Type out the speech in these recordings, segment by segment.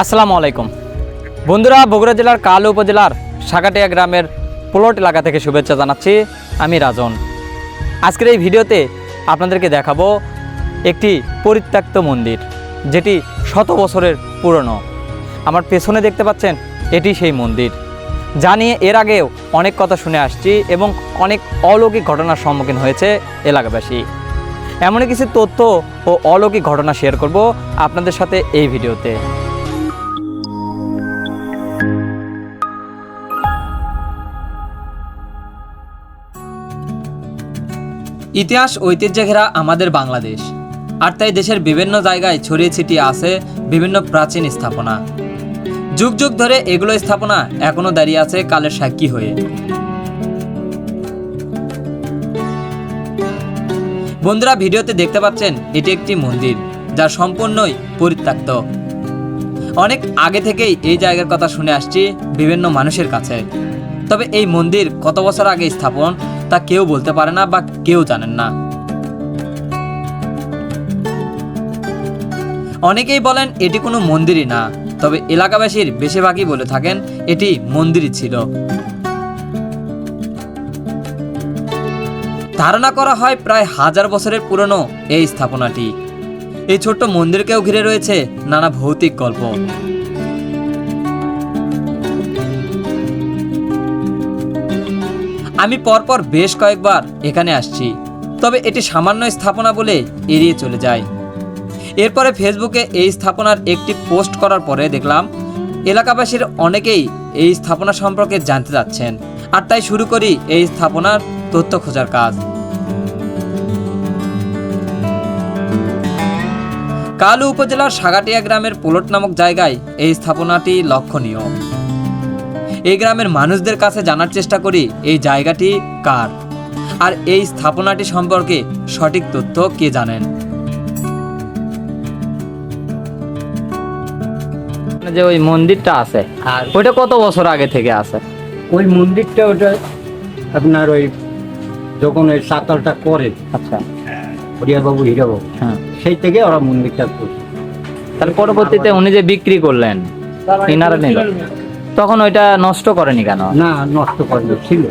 আসসালামু আলাইকুম। বন্ধুরা, বগুড়া জেলার কালো উপজেলার সাগাটিয়া গ্রামের প্লট এলাকা থেকে শুভেচ্ছা জানাচ্ছি। আমি রাজন। আজকের এই ভিডিওতে আপনাদেরকে দেখাবো একটি পরিত্যক্ত মন্দির, যেটি শত বছরের পুরনো। আমার পেছনে দেখতে পাচ্ছেন, এটি সেই মন্দির। যা নিয়ে এর আগেও অনেক কথা শুনে আসছি এবং অনেক অলৌকিক ঘটনার সম্মুখীন হয়েছে এলাকাবাসী। এমনই কিছু তথ্য ও অলৌকিক ঘটনা শেয়ার করব আপনাদের সাথে এই ভিডিওতে। ইতিহাস, ঐতিহ্যে ঘেরা আমাদের বাংলাদেশ। আর তাই দেশের বিভিন্ন জায়গায় ছড়িয়ে ছিটিয়ে আছে বিভিন্ন প্রাচীন স্থাপনা। যুগ যুগ ধরে এগুলো স্থাপনা এখনও দাঁড়িয়ে আছে কালের সাক্ষী হয়ে। বন্ধুরা, ভিডিওতে দেখতে পাচ্ছেন, এটি একটি মন্দির, যা সম্পূর্ণই পরিত্যক্ত। অনেক আগে থেকেই এই জায়গার কথা শুনে আসছি বিভিন্ন মানুষের কাছে। তবে এই মন্দির কত বছর আগে স্থাপন তা কেউ বলতে পারে না বা কেউ জানেন না। অনেকেই বলেন এটি কোনো মন্দিরই না, তবে এলাকাবাসীর বেশিরভাগই বলে থাকেন এটি মন্দিরই ছিল। ধারণা করা হয় প্রায় হাজার বছরের পুরনো এই স্থাপনাটি। এই ছোট্ট মন্দিরকেও ঘিরে রয়েছে নানা ভৌতিক গল্প। আমি পরপর বেশ কয়েকবার এখানে আসছি, তবে এটি সামান্য স্থাপনা বলে এড়িয়ে চলে যায় এরপরে ফেসবুকে এই স্থাপনার একটি পোস্ট করার পরে দেখলাম, এলাকাবাসীর অনেকেই এই স্থাপনা সম্পর্কে জানতে চাচ্ছেন, আর তাই শুরু করি এই স্থাপনার তথ্য খোঁজার কাজ। কালু উপজেলার সাগাটিয়া গ্রামের পোলট নামক জায়গায় এই স্থাপনাটি লক্ষণীয়। এই গ্রামের মানুষদের কাছে জানার চেষ্টা করি এই জায়গাটি কার? আর এই স্থাপনাটি সম্পর্কে সঠিক তথ্য কে জানেন? যে ওই মন্দিরটা আছে আর ওইটা কত বছর আগে থেকে আছে? ওই মন্দিরটা ওটা আপনার ওই যখন ওই সাঁতারটা করে আচ্ছা। হরিয়াবাবু হীরাবাবু হ্যাঁ। সেই থেকে ওরা মন্দিরটা করছে। তাহলে পরবর্তীতে উনি যে বিক্রি করলেন ইনারা নিল। তখন ওইটা নষ্ট করেনি কেন? না নষ্ট করেনি ছিল।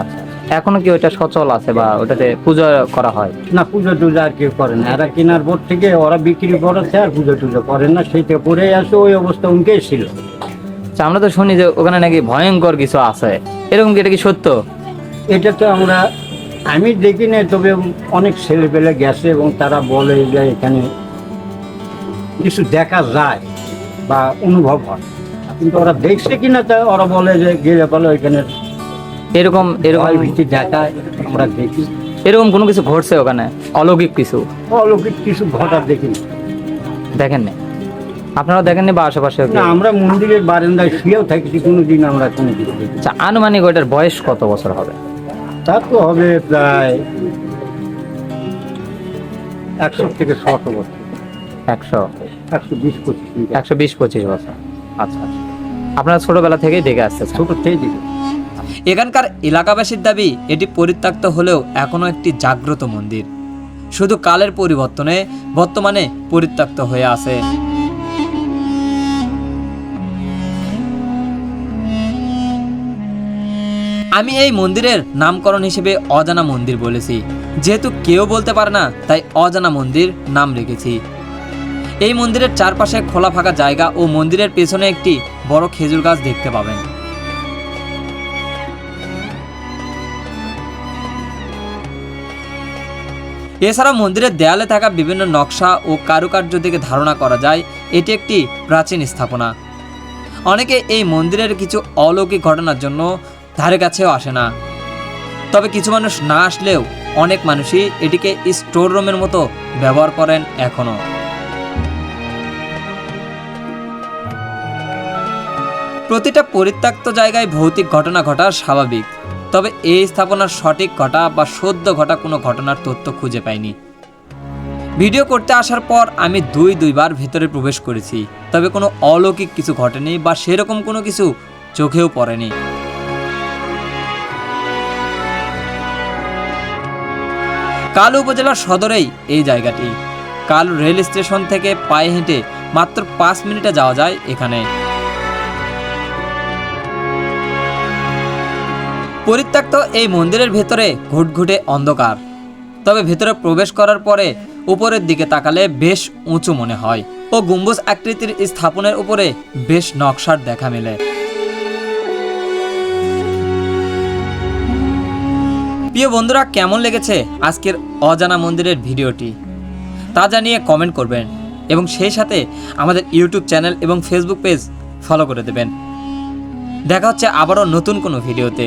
আচ্ছা এখনও কি ওইটা সচল আছে বা ওটাতে পুজো করা হয়? না পুজো টুজো আর কেউ করে না। এরা কেনার পর থেকে ওরা বিক্রি করেছে আর পুজো টুজো করে না। সেইটা পরে আসে ওই অবস্থা উনকেই ছিল। আচ্ছা আমরা তো শুনি যে ওখানে নাকি ভয়ঙ্কর কিছু আছে। এরকম কি এটা কি সত্য? এটা তো আমরা আমি দেখি না তবে অনেক ছেলে পেলে গেছে এবং তারা বলে যে এখানে কিছু দেখা যায় বা অনুভব হয়। কিন্তু ওরা দেখছে কিনা তা ওরা বলে যে গেলে বলে ওইখানে এরকম এরকম। ভয় ভীতি দেখায় আমরা দেখি। এরকম কোনো কিছু ঘটছে ওখানে? অলৌকিক কিছু? অলৌকিক কিছু ঘটা দেখি না। দেখেননি আপনারা দেখেননি বা আশেপাশে না আমরা মন্দিরের বারান্দায় শুয়েও থাকি থাকছি কোনোদিন আমরা কোনো কিছু আচ্ছা আনুমানিক ওইটার বয়স কত বছর হবে? তা তো হবে প্রায় একশো থেকে ছশো বছর। একশো। একশো বিশ পঁচিশ একশো বিশ পঁচিশ বছর। আচ্ছা আচ্ছা। আপনারা ছোটবেলা থেকেই দেখে আসতেছেন ছোট থেকে দেখি এখানকার এলাকাবাসীর দাবি, এটি পরিত্যক্ত হলেও এখনও একটি জাগ্রত মন্দির। শুধু কালের পরিবর্তনে বর্তমানে পরিত্যক্ত হয়ে আছে। আমি এই মন্দিরের নামকরণ হিসেবে অজানা মন্দির বলেছি। যেহেতু কেউ বলতে পারে না, তাই অজানা মন্দির নাম রেখেছি। এই মন্দিরের চারপাশে খোলা ফাঁকা জায়গা ও মন্দিরের পেছনে একটি বড় খেজুর গাছ দেখতে পাবেন। এছাড়া মন্দিরের দেয়ালে থাকা বিভিন্ন নকশা ও কারুকার্য থেকে ধারণা করা যায়, এটি একটি প্রাচীন স্থাপনা। অনেকে এই মন্দিরের কিছু অলৌকিক ঘটনার জন্য ধারে কাছেও আসে না। তবে কিছু মানুষ না আসলেও অনেক মানুষই এটিকে স্টোর রুমের মতো ব্যবহার করেন এখনও। প্রতিটা পরিত্যক্ত জায়গায় ভৌতিক ঘটনা ঘটা স্বাভাবিক। তবে এই স্থাপনার সঠিক ঘটা বা সদ্য ঘটা কোনো ঘটনার তথ্য খুঁজে পাইনি। ভিডিও করতে আসার পর আমি দুই দুইবার ভেতরে প্রবেশ করেছি, তবে কোনো অলৌকিক কিছু ঘটেনি বা সেরকম কোনো কিছু চোখেও পড়েনি। কাল উপজেলার সদরেই এই জায়গাটি। কাল রেল স্টেশন থেকে পায়ে হেঁটে মাত্র পাঁচ মিনিটে যাওয়া যায় এখানে। পরিত্যক্ত এই মন্দিরের ভেতরে ঘুটঘুটে অন্ধকার। তবে ভেতরে প্রবেশ করার পরে উপরের দিকে তাকালে বেশ উঁচু মনে হয় ও গম্বুজ আকৃতির স্থাপনের উপরে বেশ নকশার দেখা মেলে। প্রিয় বন্ধুরা, কেমন লেগেছে আজকের অজানা মন্দিরের ভিডিওটি? তা জানিয়ে কমেন্ট করবেন এবং সেই সাথে আমাদের ইউটিউব চ্যানেল এবং ফেসবুক পেজ ফলো করে দেবেন। দেখা হচ্ছে আবারও নতুন কোনো ভিডিওতে।